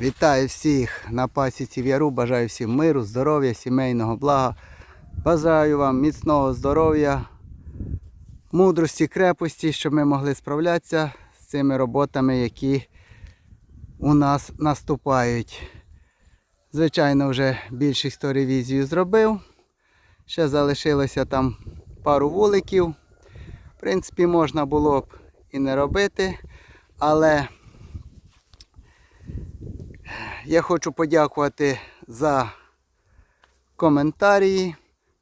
Вітаю всіх на пасіці Яру. Бажаю всім миру, здоров'я, сімейного блага. Бажаю вам міцного здоров'я, мудрості, крепості, щоб ми могли справлятися з цими роботами, які у нас наступають. Звичайно, вже більшість то ревізію зробив. Ще залишилося там пару вуликів. В принципі, можна було б і не робити, але я хочу подякувати за коментарі,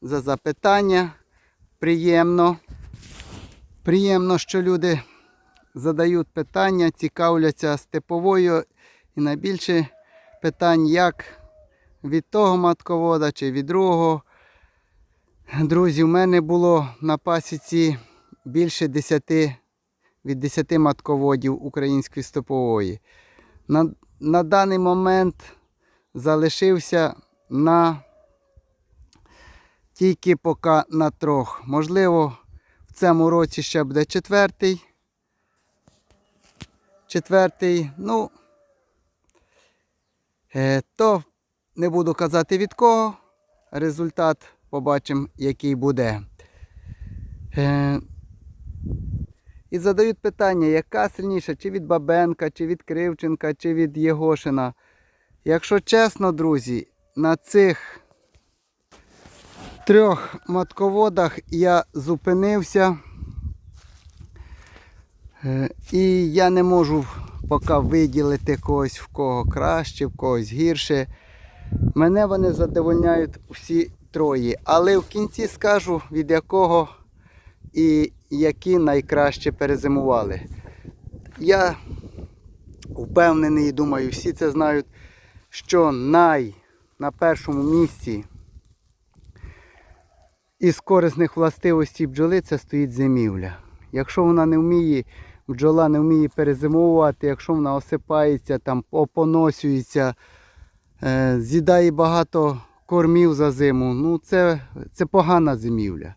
за запитання. Приємно. Приємно, що люди задають питання, цікавляться степовою і найбільше питань, як від того матковода чи від другого. Друзі, в мене було на пасіці більше 10, від 10 матководів української стопової. На, на даний момент залишився на тільки поки на трьох. Можливо, в цьому році ще буде четвертий. Четвертий, ну, е, то не буду казати від кого. Результат побачимо, який буде. І задають питання, яка сильніша, чи від Бабенка, чи від Кривченка, чи від Єгошина. Якщо чесно, друзі, на цих трьох матководах я зупинився. Е, І я не можу поки виділити когось в кого краще, в когось гірше. Мене вони задовольняють всі троє. Але в кінці скажу, від якого і які найкраще перезимували. Я впевнений і думаю, всі це знають, що най на першому місці із корисних властивостей бджоли це стоїть зимівля. Якщо вона не вміє, бджола не вміє перезимовувати, якщо вона осипається, там опоносюється, е, з'їдає багато кормів за зиму, ну це, це погана зимівля.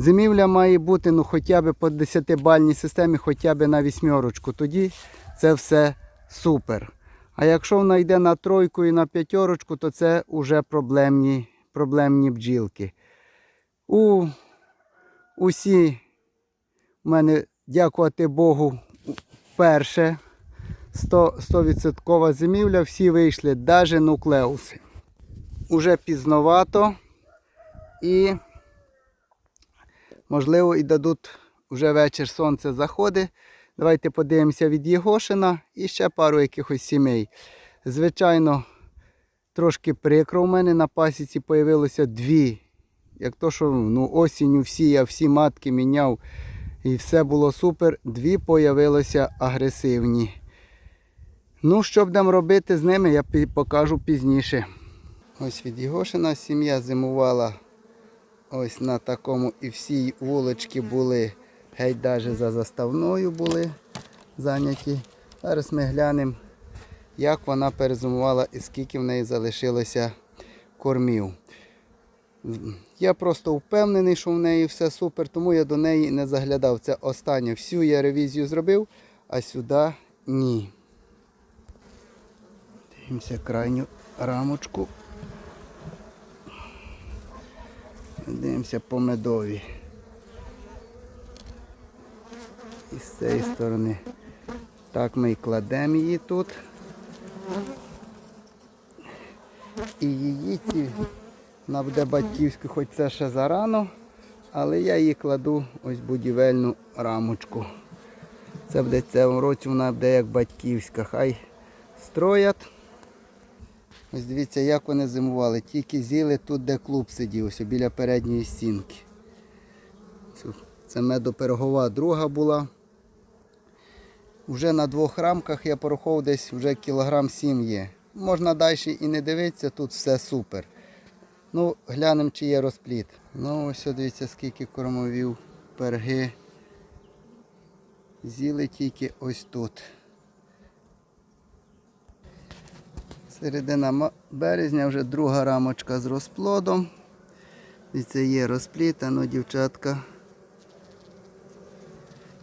Зимівля має бути ну, хоча б по 10-бальній системі, хоча б на вісьмерочку. Тоді це все супер. А якщо вона йде на тройку і на п'ятерочку, то це вже проблемні, проблемні бджілки. У, усі в мене, дякувати Богу, перше 100%, 100% зимівля, всі вийшли, навіть нуклеуси. Уже пізновато і можливо і дадуть вже вечір сонце заходить. Давайте подивимося від Єгошина і ще пару якихось сімей. Звичайно, трошки прикро у мене на пасіці появилося дві. Як то, що ну, осінню всі, я всі матки міняв і все було супер. Дві появилися агресивні. Ну, що будемо робити з ними, я покажу пізніше. Ось від Єгошина сім'я зимувала ось на такому і всі вулички були геть даже за заставною були зайняті. Зараз ми глянемо, як вона перезимувала і скільки в неї залишилося кормів. Я просто впевнений, що в неї все супер, тому я до неї не заглядав. Це останнє. Всю я ревізію зробив, а сюди ні. Дивимося крайню рамочку. Дивимося по медові. І з цієї сторони. Так ми і кладемо її тут. І її ці, вона буде батьківська, хоч це ще зарано, але я її кладу ось будівельну рамочку. Це буде в цьому році вона буде як батьківська. Хай строять. Ось дивіться, як вони зимували. Тільки з'їли тут, де клуб сидів, ось біля передньої стінки. Це медопергова друга була. Вже на двох рамках я порахував десь вже кілограм 7 є. Можна далі і не дивитися, тут все супер. Ну, глянемо, чи є розпліт. Ну, ось дивіться, скільки кормовів, перги. З'їли тільки ось тут. Середина березня вже друга рамочка з розплодом. І це є розпліт, ну, дівчатка.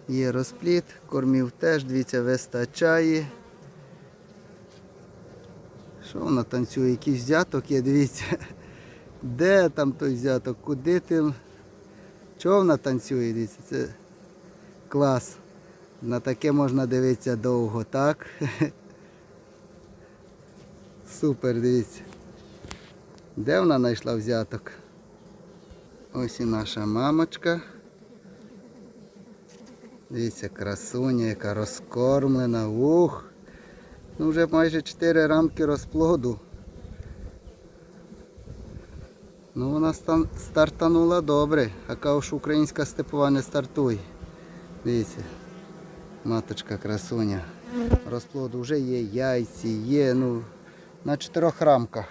Є розпліт, кормів теж, дивіться, вистачає. Що вона танцює? Якийсь взяток є, дивіться. Де там той взяток? Куди ти? Чого вона танцює? Дивіться, це клас. На таке можна дивитися довго, так? Супер, дивіться. Де вона знайшла взяток? Ось і наша мамочка. Дивіться, красуня, яка розкормлена. Ух! Ну вже майже 4 рамки розплоду. Ну вона стан- стартанула добре. А кауш українська степова не стартує. Дивіться. Маточка красуня. Розплоду вже є, яйці, є, ну, на чотирьох рамках.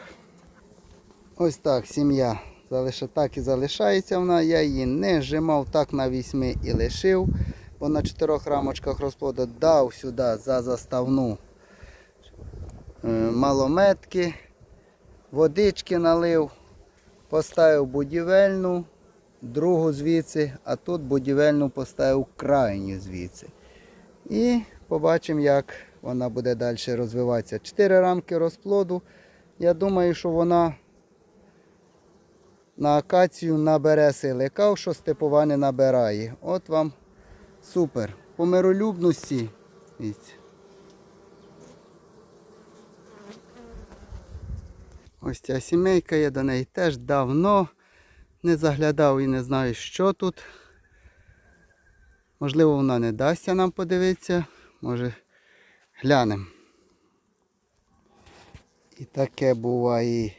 Ось так сім'я. Залиша, так і залишається вона. Я її не зжимав, так на вісьми і лишив. Бо на чотирьох рамочках розплоду дав сюди за заставну е, малометки, водички налив, поставив будівельну, другу звідси, а тут будівельну поставив крайню звідси. І побачимо, як вона буде далі розвиватися. Чотири рамки розплоду. Я думаю, що вона на акацію набере сили. Кав, що степова не набирає. От вам супер. По миролюбності. Ось ця сімейка, я до неї теж давно не заглядав і не знаю, що тут. Можливо, вона не дасться нам подивитися. Може глянемо. І таке буває.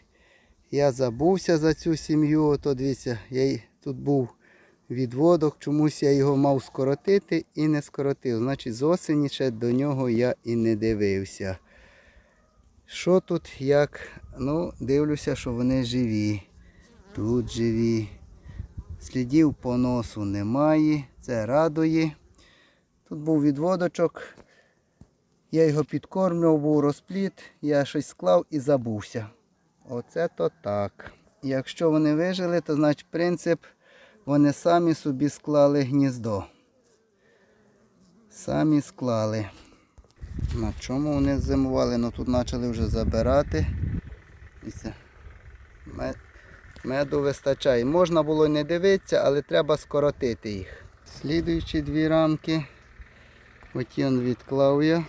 Я забувся за цю сім'ю, то дивіться, я тут був відводок, чомусь я його мав скоротити і не скоротив. Значить, з осені ще до нього я і не дивився. Що тут, як? Ну, дивлюся, що вони живі. Тут живі. Слідів по носу немає. Це радує. Тут був відводочок. Я його підкормлював, був розпліт, я щось склав і забувся. Оце то так. Якщо вони вижили, то значить принцип вони самі собі склали гніздо. Самі склали. На чому вони зимували? Ну тут почали вже забирати. Дивіться, мед- Меду вистачає. Можна було не дивитися, але треба скоротити їх. Слідуючі дві рамки. Оті он відклав я.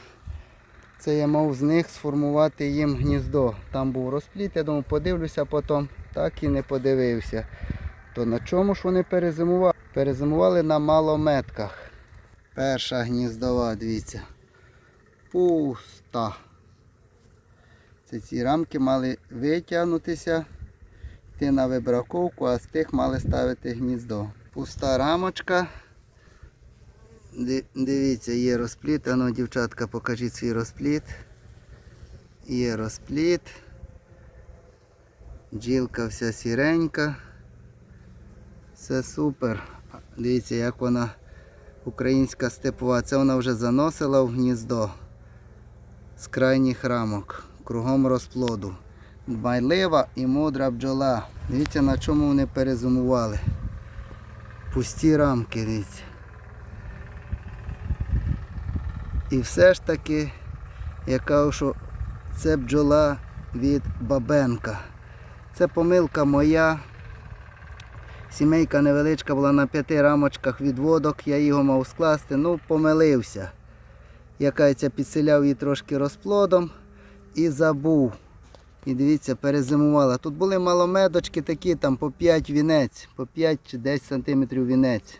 Це я мав з них сформувати їм гніздо. Там був розпліт, я думав, подивлюся потім. Так і не подивився. То на чому ж вони перезимували? Перезимували на малометках. Перша гніздова, дивіться. Пуста. Це ці рамки мали витягнутися, йти на вибраковку, а з тих мали ставити гніздо. Пуста рамочка. Ди- Дивіться, є розпліт. Ану, дівчатка, покажіть свій розпліт. Є розпліт. Джілка вся сіренька. Все супер. Дивіться, як вона українська степова. Це вона вже заносила в гніздо з крайніх рамок, кругом розплоду. Дбайлива і мудра бджола. Дивіться, на чому вони перезимували. Пусті рамки, дивіться. І все ж таки, я кажу, що це бджола від Бабенка. Це помилка моя. Сімейка невеличка була на п'яти рамочках відводок, я його мав скласти, ну помилився. Я кажеться, підселяв її трошки розплодом і забув. І дивіться, перезимувала. Тут були маломедочки такі, там по 5 вінець, по 5 чи 10 сантиметрів вінець.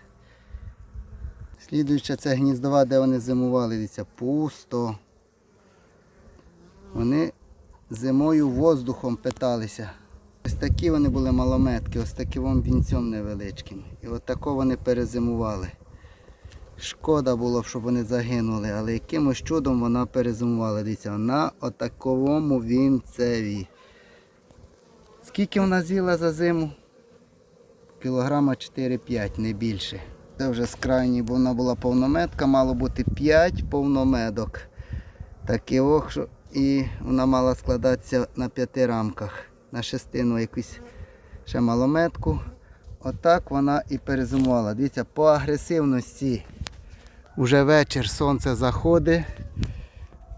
Слідуюча це гніздова, де вони зимували, дивіться, пусто. Вони зимою воздухом питалися. Ось такі вони були малометки, ось таким вінцем невеличким. І от тако вони перезимували. Шкода було, б, щоб вони загинули, але якимось чудом вона перезимувала. Дивіться, на отаковому вінцеві. Скільки вона з'їла за зиму? Кілограма 4-5, не більше. Це вже з крайньої, бо вона була повнометка, мало бути 5 повномедок. Такі ох, що і вона мала складатися на п'яти рамках, на шестину якусь ще малометку. Отак вона і перезимувала. Дивіться, по агресивності. Уже вечір сонце заходить.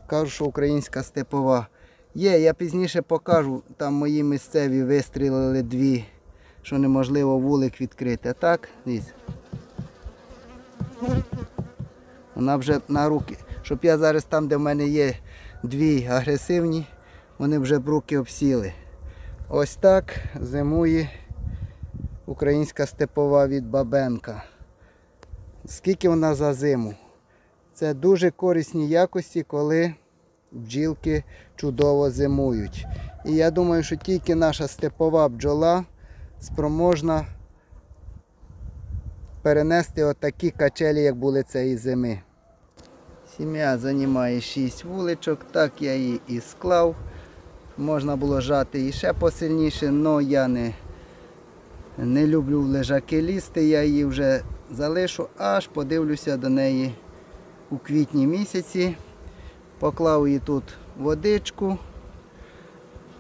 Кажу, що українська степова. Є, я пізніше покажу, там мої місцеві вистрілили дві, що неможливо вулик відкрити. А так, дивіться. Вона вже на руки, щоб я зараз там, де в мене є дві агресивні, вони вже б руки обсіли. Ось так зимує українська степова від Бабенка. Скільки вона за зиму? Це дуже корисні якості, коли бджілки чудово зимують. І я думаю, що тільки наша степова бджола спроможна перенести отакі качелі, як були цієї зими. Сім'я займає 6 вуличок, так я її і склав. Можна було жати і ще посильніше, але я не, не люблю лежаки лізти, я її вже залишу, аж подивлюся до неї у квітні місяці. Поклав її тут водичку.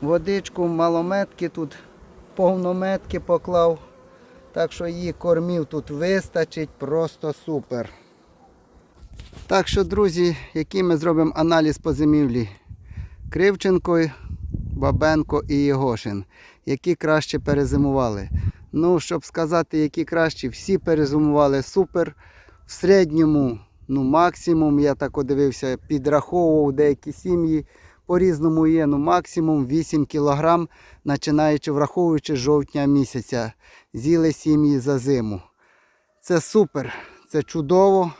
Водичку, малометки тут повнометки поклав. Так що її кормів тут вистачить, просто супер. Так що, друзі, який ми зробимо аналіз по зимівлі? Кривченко, Бабенко і Єгошин. Які краще перезимували. Ну, щоб сказати, які краще, всі перезимували супер. В середньому, ну, максимум, я так дивився, підраховував деякі сім'ї. По-різному є, ну максимум 8 кг, починаючи враховуючи з жовтня місяця. З'їли сім'ї за зиму. Це супер, це чудово.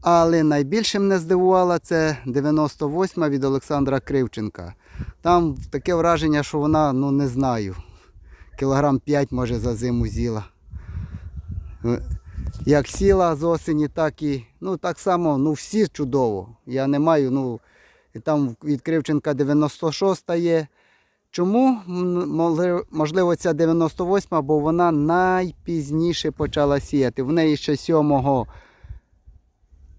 Але найбільше мене здивувала це 98 від Олександра Кривченка. Там таке враження, що вона, ну не знаю, кілограм 5 може за зиму з'їла. Е, Як сіла з осені, так і ну так само, ну всі чудово. Я не маю, ну там від Кривченка 96 є. Чому? Можливо, ця 98, бо вона найпізніше почала сіяти. В неї ще 7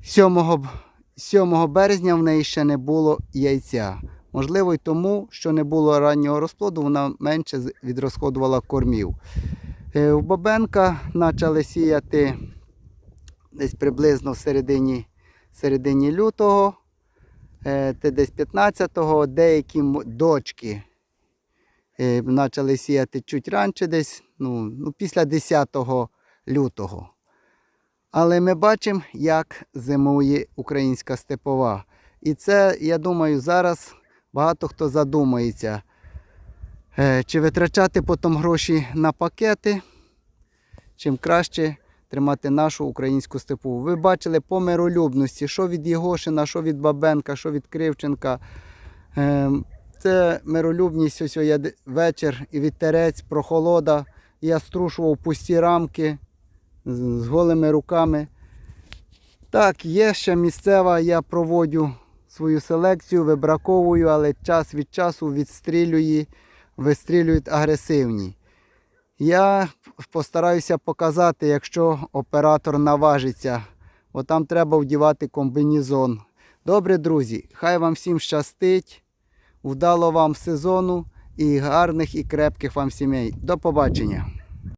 7, 7 березня в неї ще не було яйця. Можливо, й тому, що не було раннього розплоду, вона менше відрозходувала кормів. Е, У Бабенка почали сіяти десь приблизно в середині, середині лютого, е, десь 15-го, деякі дочки е, почали сіяти чуть раніше, десь ну, ну, після 10 лютого. Але ми бачимо, як зимує українська степова. І це, я думаю, зараз багато хто задумається, е, чи витрачати потім гроші на пакети, чим краще тримати нашу українську степу. Ви бачили по миролюбності, що від Єгошина, що від Бабенка, що від Кривченка. Е, Це миролюбність, ось вечір і вітерець, прохолода. Я струшував пусті рамки з голими руками. Так, є ще місцева, я проводжу свою селекцію, вибраковую, але час від часу відстрілюю, вистрілюють агресивні. Я постараюся показати, якщо оператор наважиться, бо там треба вдівати комбінезон. Добре, друзі, хай вам всім щастить, вдало вам сезону і гарних і крепких вам сімей. До побачення!